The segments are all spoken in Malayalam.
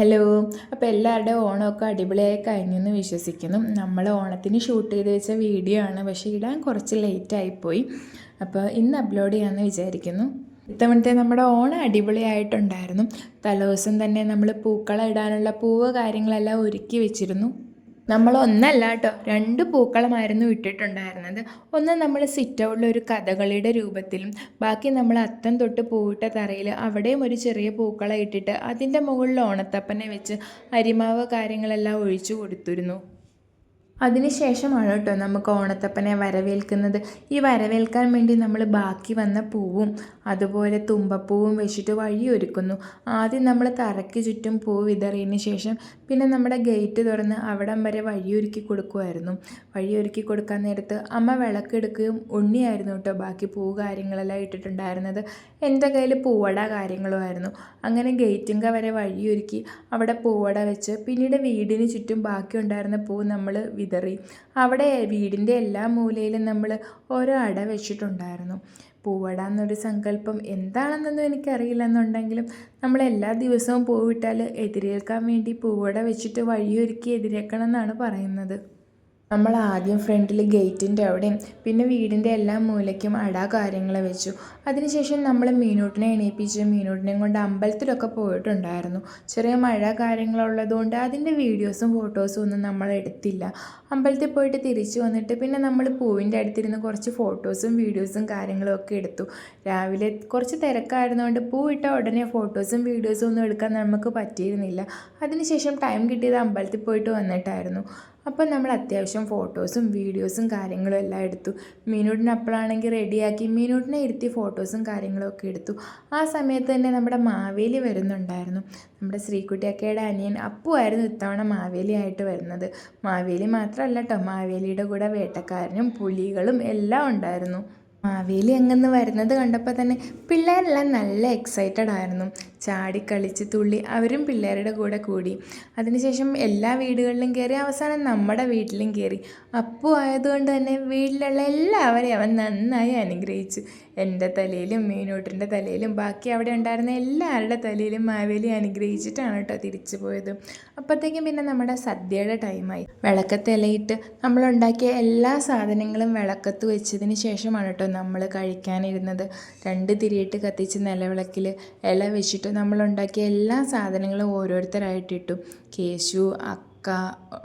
ഹലോ അപ്പോൾ എല്ലാവരുടെയും ഓണമൊക്കെ അടിപൊളിയായി കഴിഞ്ഞെന്ന് വിശ്വസിക്കുന്നു. നമ്മൾ ഓണത്തിന് ഷൂട്ട് ചെയ്ത് വെച്ച വീഡിയോ ആണ്. പക്ഷേ ഇടാൻ കുറച്ച് ലേറ്റായിപ്പോയി അപ്പോൾ ഇന്ന് അപ്ലോഡ് ചെയ്യാമെന്ന് വിചാരിക്കുന്നു. ഇത്തവണത്തെ നമ്മുടെ ഓണം അടിപൊളിയായിട്ടുണ്ടായിരുന്നു. തലേദിവസം തന്നെ നമ്മൾ പൂക്കളം ഇടാനുള്ള പൂവ് കാര്യങ്ങളെല്ലാം ഒരുക്കി വെച്ചിരുന്നു. നമ്മൾ ഒന്നല്ല കേട്ടോ രണ്ട് പൂക്കളമായിരുന്നു ഇട്ടിട്ടുണ്ടായിരുന്നത് ഒന്ന് നമ്മൾ സിറ്റ് ഒരു കഥകളിയുടെ രൂപത്തിലും ബാക്കി നമ്മൾ അത്തം തൊട്ട് പൂവിട്ട തറയിൽ അവിടെയും ഒരു ചെറിയ പൂക്കളം ഇട്ടിട്ട് അതിന്റെ മുകളിൽ ഓണത്തപ്പനെ വെച്ച് അരിമാവ് കാര്യങ്ങളെല്ലാം ഒഴിച്ചു കൊടുത്തിരുന്നു. അതിനുശേഷമാണ് കേട്ടോ നമുക്ക് ഓണത്തപ്പനെ വരവേൽക്കുന്നത്. ഈ വരവേൽക്കാൻ വേണ്ടി നമ്മൾ ബാക്കി വന്ന പൂവും അതുപോലെ തുമ്പപ്പൂവും വെച്ചിട്ട് വഴിയൊരുക്കുന്നു ആദ്യം നമ്മൾ തറയ്ക്ക് ചുറ്റും പൂ വിതറിയതിന് ശേഷം പിന്നെ നമ്മുടെ ഗേറ്റ് തുറന്ന് അവിടം വരെ വഴിയൊരുക്കി കൊടുക്കുമായിരുന്നു. വഴിയൊരുക്കി കൊടുക്കാൻ നേരത്ത് അമ്മ വിളക്കെടുക്കുകയും ഉണ്ണിയായിരുന്നു കേട്ടോ ബാക്കി പൂ കാര്യങ്ങളെല്ലാം ഇട്ടിട്ടുണ്ടായിരുന്നത്. എന്റെ കയ്യിൽ പൂവട കാര്യങ്ങളുമായിരുന്നു. അങ്ങനെ ഗേറ്റിങ്ക വരെ വഴിയൊരുക്കി അവിടെ പൂവട വെച്ച് പിന്നീട് വീടിന് ചുറ്റും ബാക്കി ഉണ്ടായിരുന്ന പൂ നമ്മൾ വിതറി. അവിടെ വീടിന്റെ എല്ലാ മൂലയിലും നമ്മൾ ഓരോ അട വെച്ചിട്ടുണ്ടായിരുന്നു. പൂവട എന്നൊരു സങ്കല്പം എന്താണെന്നൊന്നും എനിക്കറിയില്ല എന്നുണ്ടെങ്കിലും നമ്മൾ എല്ലാ ദിവസവും പൂവിട്ടാൽ എതിരേൽക്കാൻ വേണ്ടി പൂവട വെച്ചിട്ട് വഴിയൊരുക്കി എതിരേക്കണം എന്നാണ് പറയുന്നത്. നമ്മൾ ആദ്യം ഫ്രണ്ടിൽ ഗേറ്റിന്റെ അവിടെയും പിന്നെ വീടിന്റെ എല്ലാ മൂലയ്ക്കും അട കാര്യങ്ങൾ വെച്ചു. അതിനുശേഷം നമ്മൾ മീനൂട്ടിനെ എണീപ്പിച്ച് മീനൂട്ടിനെയും കൊണ്ട് അമ്പലത്തിലൊക്കെ പോയിട്ടുണ്ടായിരുന്നു. ചെറിയ മഴ കാര്യങ്ങളുള്ളതുകൊണ്ട് അതിന്റെ വീഡിയോസും ഫോട്ടോസും ഒന്നും നമ്മൾ എടുത്തില്ല. അമ്പലത്തിൽ പോയിട്ട് തിരിച്ചു വന്നിട്ട് പിന്നെ നമ്മൾ പൂവിന്റെ അടുത്തിരുന്ന് കുറച്ച് ഫോട്ടോസും വീഡിയോസും കാര്യങ്ങളും ഒക്കെ എടുത്തു. രാവിലെ കുറച്ച് തിരക്കായിരുന്നുകൊണ്ട് പൂവിട്ട ഉടനെ ഫോട്ടോസും വീഡിയോസും ഒന്നും എടുക്കാൻ നമുക്ക് പറ്റിയിരുന്നില്ല. അതിനുശേഷം ടൈം കിട്ടിയത് അമ്പലത്തിൽ പോയിട്ട് വന്നിട്ടായിരുന്നു. അപ്പം നമ്മൾ അത്യാവശ്യം ഫോട്ടോസും വീഡിയോസും കാര്യങ്ങളും എല്ലാം എടുത്തു. മീനൂട്ടിന് അപ്പോഴാണെങ്കിൽ റെഡിയാക്കി. മീനൂട്ടിനെ ഇരുത്തി ഫോട്ടോസും കാര്യങ്ങളും ഒക്കെ എടുത്തു. ആ സമയത്ത് തന്നെ നമ്മുടെ മാവേലി വരുന്നുണ്ടായിരുന്നു. നമ്മുടെ ശ്രീകുട്ടിയക്കയുടെ അനിയൻ അപ്പു ആയിരുന്നു ഇത്തവണ മാവേലിയായിട്ട് വരുന്നത്. മാവേലി മാത്രമല്ല കേട്ടോ മാവേലിയുടെ കൂടെ വേട്ടക്കാരനും പുലികളും എല്ലാം ഉണ്ടായിരുന്നു. മാവേലി അങ്ങന്ന് വരുന്നത് കണ്ടപ്പോൾ തന്നെ പിള്ളേരെല്ലാം നല്ല എക്സൈറ്റഡ് ആയിരുന്നു. ചാടി കളിച്ച് തുള്ളി അവരും പിള്ളേരുടെ കൂടെ കൂടി. അതിനുശേഷം എല്ലാ വീടുകളിലും കയറി അവസാനം നമ്മുടെ വീട്ടിലും കയറി. അപ്പു ആയതുകൊണ്ട് തന്നെ വീട്ടിലുള്ള എല്ലാവരെയും അവൻ നന്നായി അനുഗ്രഹിച്ചു. എന്റെ തലയിലും മീനൂട്ടിന്റെ തലയിലും ബാക്കി അവിടെ ഉണ്ടായിരുന്ന എല്ലാവരുടെ തലയിലും മാവേലി അനുഗ്രഹിച്ചിട്ടാണ് കേട്ടോ തിരിച്ചു പോയത്. അപ്പോഴത്തേക്കും പിന്നെ നമ്മുടെ സദ്യയുടെ ടൈമായി. വിളക്കത്തിലയിട്ട് നമ്മളുണ്ടാക്കിയ എല്ലാ സാധനങ്ങളും വിളക്കത്ത് വെച്ചതിന് ശേഷമാണ് കേട്ടോ നമ്മൾ കഴിക്കാനിരുന്നത്. രണ്ട് തിരിയിട്ട് കത്തിച്ച് നിലവിളക്കിൽ ഇല വെച്ചിട്ട് നമ്മളുണ്ടാക്കിയ എല്ലാ സാധനങ്ങളും ഓരോരുത്തരായിട്ടിട്ടു കേശു അക്ക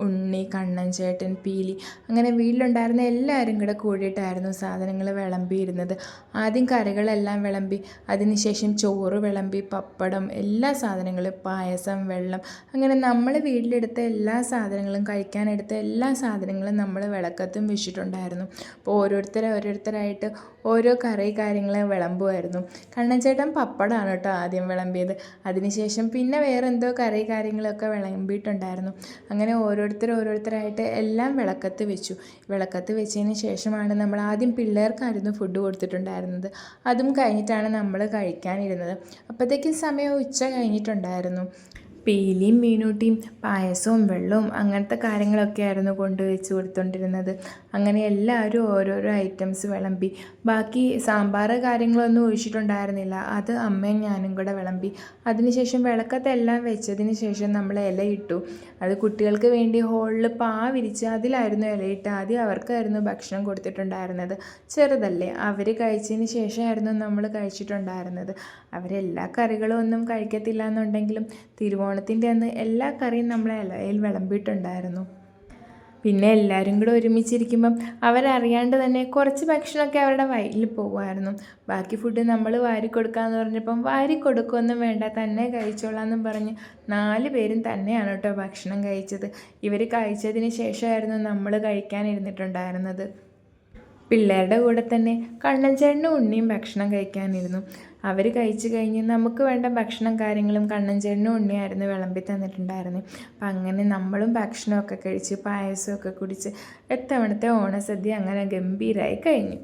ഉണ്ണി കണ്ണൻ ചേട്ടൻ പീലി അങ്ങനെ വീട്ടിലുണ്ടായിരുന്ന എല്ലാവരും കൂടെ കൂടിയിട്ടായിരുന്നു സാധനങ്ങൾ വിളമ്പിയിരുന്നത്. ആദ്യം കറികളെല്ലാം വിളമ്പി അതിനുശേഷം ചോറ് വിളമ്പി പപ്പടം എല്ലാ സാധനങ്ങളും പായസം വെള്ളം അങ്ങനെ നമ്മൾ വീട്ടിലെടുത്ത എല്ലാ സാധനങ്ങളും കഴിക്കാനെടുത്ത എല്ലാ സാധനങ്ങളും നമ്മൾ വിളക്കത്തും വെച്ചിട്ടുണ്ടായിരുന്നു. അപ്പോൾ ഓരോരുത്തരെ ഓരോരുത്തരായിട്ട് ഓരോ കറി കാര്യങ്ങൾ വിളമ്പുമായിരുന്നു. കണ്ണൻ ചേട്ടൻ പപ്പടമാണ് കേട്ടോ ആദ്യം വിളമ്പിയത്. അതിനുശേഷം പിന്നെ വേറെ എന്തോ കറി കാര്യങ്ങളൊക്കെ വിളമ്പിയിട്ടുണ്ടായിരുന്നു. അങ്ങനെ ഓരോരുത്തർ ഓരോരുത്തരായിട്ട് എല്ലാം വിളക്കത്ത് വെച്ചു. വിളക്കത്ത് വെച്ചതിന് ശേഷമാണ് നമ്മൾ ആദ്യം പിള്ളേർക്കായിരുന്നു ഫുഡ് കൊടുത്തിട്ടുണ്ടായിരുന്നത്. അതും കഴിഞ്ഞിട്ടാണ് നമ്മൾ കഴിക്കാനിരുന്നത്. അപ്പോഴത്തേക്കും സമയം ഉച്ച കഴിഞ്ഞിട്ടുണ്ടായിരുന്നു. പീലിയും മീനൂട്ടിയും പായസവും വെള്ളവും അങ്ങനത്തെ കാര്യങ്ങളൊക്കെ ആയിരുന്നു കൊണ്ടുവച്ച് കൊടുത്തുകൊണ്ടിരുന്നത് അങ്ങനെ എല്ലാവരും ഓരോരോ ഐറ്റംസ് വിളമ്പി. ബാക്കി സാമ്പാർ കാര്യങ്ങളൊന്നും ഒഴിച്ചിട്ടുണ്ടായിരുന്നില്ല. അത് അമ്മയും ഞാനും കൂടെ വിളമ്പി. അതിനുശേഷം വിളക്കത്തെല്ലാം വെച്ചതിന് ശേഷം നമ്മൾ ഇലയിട്ടു അത് കുട്ടികൾക്ക് വേണ്ടി ഹോളിൽ പാ വിരിച്ച് അതിലായിരുന്നു ഇലയിട്ട് ആദ്യം അവർക്കായിരുന്നു ഭക്ഷണം കൊടുത്തിട്ടുണ്ടായിരുന്നത്. ചെറുതല്ലേ. അവർ കഴിച്ചതിന് ശേഷമായിരുന്നു നമ്മൾ കഴിച്ചിട്ടുണ്ടായിരുന്നത്. അവരെല്ലാ കറികളും ഒന്നും കഴിക്കത്തില്ല എന്നുണ്ടെങ്കിലും തിരുവോണത്തിന്റെ അന്ന് എല്ലാ കറിയും നമ്മളെ ഇലയിൽ വിളമ്പിയിട്ടുണ്ടായിരുന്നു. പിന്നെ എല്ലാവരും കൂടെ ഒരുമിച്ചിരിക്കുമ്പം അവരറിയാണ്ട് തന്നെ കുറച്ച് ഭക്ഷണമൊക്കെ അവരുടെ വയറ്റിൽ പോകുമായിരുന്നു ബാക്കി ഫുഡ് നമ്മൾ വാരി കൊടുക്കാമെന്ന് പറഞ്ഞപ്പം വാരി കൊടുക്കുമൊന്നും വേണ്ട തന്നെ കഴിച്ചോളാമെന്നും പറഞ്ഞ് നാല് പേരും തന്നെയാണ് കേട്ടോ ഭക്ഷണം കഴിച്ചത്. ഇവർ കഴിച്ചതിന് ശേഷമായിരുന്നു നമ്മൾ കഴിക്കാനിരുന്നിട്ടുണ്ടായിരുന്നത്. പിള്ളേരുടെ കൂടെ തന്നെ കണ്ണൻചേട്ടനും ഉണ്ണിയും ഭക്ഷണം കഴിക്കാനിരുന്നു. അവർ കഴിച്ചു കഴിഞ്ഞ് നമുക്ക് വേണ്ട ഭക്ഷണം കാര്യങ്ങളും കണ്ണൻചേട്ടനും ഉണ്ണിയായിരുന്നു വിളമ്പി തന്നിട്ടുണ്ടായിരുന്നു. അപ്പം അങ്ങനെ നമ്മളും ഭക്ഷണമൊക്കെ കഴിച്ച് പായസമൊക്കെ കുടിച്ച് എത്തവണത്തെ ഓണസദ്യ അങ്ങനെ ഗംഭീരമായി കഴിഞ്ഞു.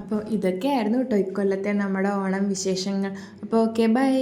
അപ്പോൾ ഇതൊക്കെയായിരുന്നു കേട്ടോ ഇക്കൊല്ലത്തെ നമ്മുടെ ഓണം വിശേഷങ്ങൾ. അപ്പോൾ ഓക്കെ ബൈ.